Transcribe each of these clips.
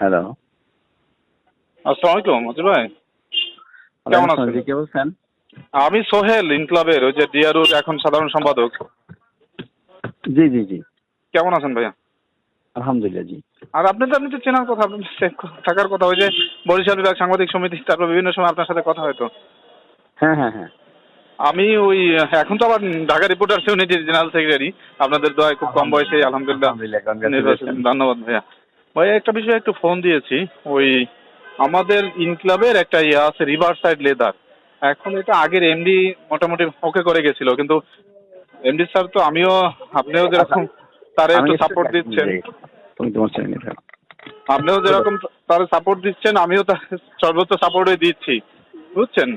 Hello আসসালামু আলাইকুম মজিদ ভাই কেমন আছেন? কে বলছেন? আমি সোহেল ইনক্লাবের ওই যে ডিআরউর এখন সাধারণ সম্পাদক। জি জি জি। কেমন আছেন ভাইয়া? আলহামদুলিল্লাহ জি। আর আপনি তো আপনি তো চেনার কথা আপনি থাকার কথা ওই যে বরিশাল বিভাগ সাংবাদিক সমিতি তারপর বিভিন্ন সময় আপনার সাথে কথা হয়তো। হ্যাঁ হ্যাঁ হ্যাঁ। আমি ওই এখন তো আবার ঢাকা রিপোর্টার্স ইউনিটির জেনারেল সেক্রেটারি আপনাদের দোয়ায় খুব কম বয়সে আলহামদুলিল্লাহ। ধন্যবাদ ভাইয়া। ভাইয়া একটা বিষয়ে একটু ফোন দিয়েছি। ওই আমাদের ইনক্লাবের একটা ইয়ে আছে রিভার সাইড লেদার এখন এটা আগের এমডি মোটামুটি ওকে করে গেছিল কিন্তু এমডি স্যার তো আমিও আপনিও যেরকম তারা একটু সাপোর্ট দিচ্ছেন। তুমি তোমার চ্যানেলে আপনিও যেরকম তারা সাপোর্ট দিচ্ছেন আমিও তার সর্বোচ্চ সাপোর্টই দিচ্ছি। বুঝছেন?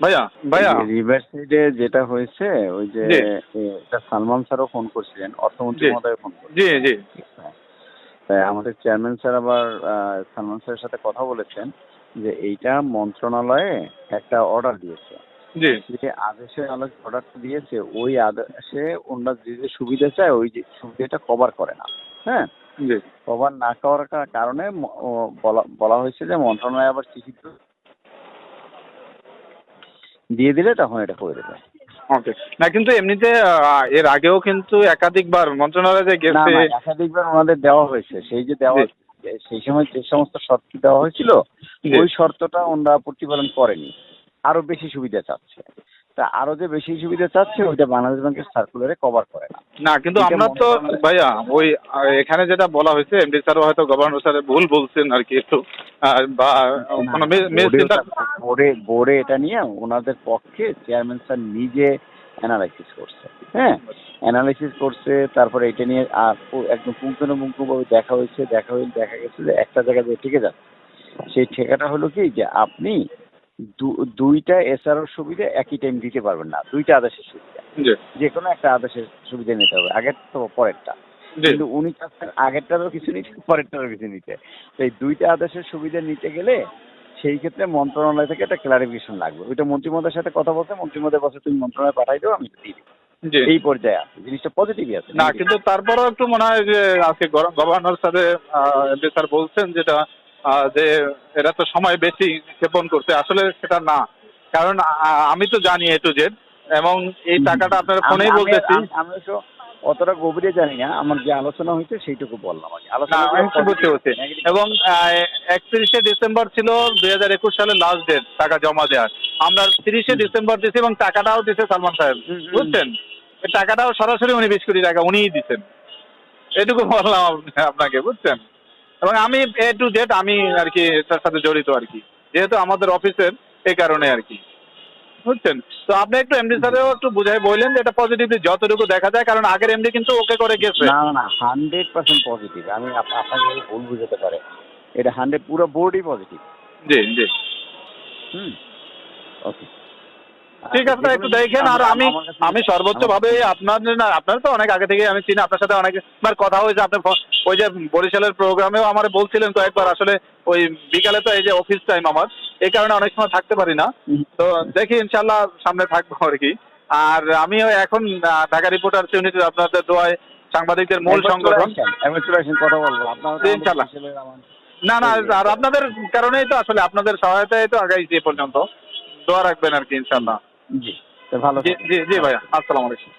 ভাইয়া ভাইয়া। রিভার সাইডে যেটা হয়েছে ওই যে এটা সালমান স্যারও ফোন করছিলেন অর্থমন্ত্রী মহোদয় ফোন জি জি। আমাদের চেয়ারম্যান স্যার আবার সালমান স্যারের সাথে কথা বলেছেন যে এইটা মন্ত্রণালয়ে একটা অর্ডার দিয়েছে। যে আদেশে আলোক অর্ডারটা দিয়েছে ওই আদেশে ওনারা যে যে সুবিধা চায় ওই যে সুবিধাটা কভার করে না। হ্যাঁ? কভার না করার কারণে বলা বলা হয়েছে যে মন্ত্রণালয় আবার চিঠি দিয়ে দিলে তখন এটা করে দেবে। ওকে না কিন্তু এমনিতে এর আগেও কিন্তু একাধিকবার মন্ত্রণালয়ে গেছে একাধিকবার ওনাদের দেওয়া হয়েছে। সেই যে দেওয়া সেই সময় যে সমস্ত শর্ত দেওয়া হয়েছিল ওই শর্তটা ওনারা প্রতিপালন করেনি। আরও বেশি সুবিধা চাচ্ছে। তা আরও যে বেশি সুবিধা চাচ্ছে ওইটা বাংলাদেশ ব্যাংকের সার্কুলারে কভার করে না। না কিন্তু আমরা তো ভাইয়া ওই এখানে যেটা বলা হয়েছে এমডি স্যার হয়তো গভর্নর স্যার ভুল বলছেন আর কি একটু বা কোনো বোর্ডে বোর্ডে এটা নিয়ে ওনাদের পক্ষে চেয়ারম্যান স্যার নিজে অ্যানালাইসিস করছে। হ্যাঁ অ্যানালাইসিস করছে তারপরে এটা নিয়ে আর একদম পুঙ্খানুপুঙ্খভাবে দেখা হয়েছে দেখা হয়ে দেখা গেছে যে একটা জায়গায় যে ঠেকে যাচ্ছে। সেই ঠেকাটা হলো কি যে আপনি দুইটা এসআরও সুবিধা একই টাইম দিতে পারবেন না। দুইটা আদেশের সুবিধা। যে কোনো একটা আদেশের সুবিধা নিতে হবে। আগের তো পরেরটা। কিন্তু উনি চাচ্ছেন আগেরটারও কিছু নিতে পরেরটারও কিছু নিতে। তো এই দুইটা আদেশের সুবিধা নিতে গেলে সেই ক্ষেত্রে মন্ত্রণালয় থেকে একটা ক্লারিফিকেশন লাগবে। ওইটা মন্ত্রী মহোদয়ের সাথে কথা বলতে মন্ত্রী মহোদয় বলছে তুমি মন্ত্রণালয়ে পাঠাই দাও আমি দিয়ে দিবো। এই পর্যায়ে আছে। জিনিসটা পজিটিভই আছে। না কিন্তু তারপরেও একটু মনে হয় যে আজকে গভর্নর স্যার বলছেন যেটা যে এরা তো সময় বেশি ক্ষেপণ করছে আসলে সেটা না। কারণ আমি তো জানি এ টু জেড এবং এই টাকাটা আপনার আমি- ফোনেই বলতেছি। আমি- আমি অতটা গভীরে জানি না আমার যে আলোচনা হয়েছে সেইটুকু বললাম কি। আলোচনা বুঝতে পারছি। এবং একত্রিশে ডিসেম্বর ছিল দুই হাজার একুশ সালের লাস্ট ডেট টাকা জমা দেওয়ার। আমরা তিরিশে ডিসেম্বর দিছি এবং টাকাটাও দিছে সালমান সাহেব। বুঝছেন? টাকাটাও সরাসরি উনি বিশ কোটি টাকা উনিই দিচ্ছেন এটুকু বললাম আপনাকে বুঝছেন? এবং আমি এ টু জেড আমি আর কি তার সাথে জড়িত আর কি যেহেতু আমাদের অফিসের এই কারণে আর কি বুঝছেন? তো আপনি একটু এমডি স্যারেও একটু বুঝাই বললেন যে এটা পজিটিভলি যতটুকু দেখা যায় কারণ আগের এমডি কিন্তু ওকে করে গেছে না না হান্ড্রেড পার্সেন্ট পজিটিভ আমি আপনাকে ভুল বুঝাতে পারে। এটা হান্ড্রেড পুরো বোর্ডই পজিটিভ জি জি। হুম। ওকে ঠিক আছে একটু দেখেন আর আমি আমি সর্বোচ্চ ভাবে আপনার না আপনার তো অনেক আগে থেকে আমি চিনি আপনার সাথে অনেকবার কথা হয়েছে আপনি ওই যে বরিশালের প্রোগ্রামেও আমার বলছিলেন কয়েকবার আসলে ওই বিকালে তো এই যে অফিস টাইম আমার এই কারণে অনেক সময় থাকতে পারি না। তো দেখি ইনশাল্লাহ সামনে থাকব আর কি। আর আমিও এখন ঢাকা রিপোর্টার ইউনিটির আপনাদের দোয়ায় সাংবাদিকদের মূল সংগঠন। কথা বলব। ইনশাল্লাহ। না না আর আপনাদের কারণেই তো আসলে আপনাদের সহায়তায় তো আগাইছি এ পর্যন্ত। দোয়া রাখবেন আর কি ইনশাল্লাহ। জি ভালো জি জি জি ভাইয়া আসসালামু আলাইকুম।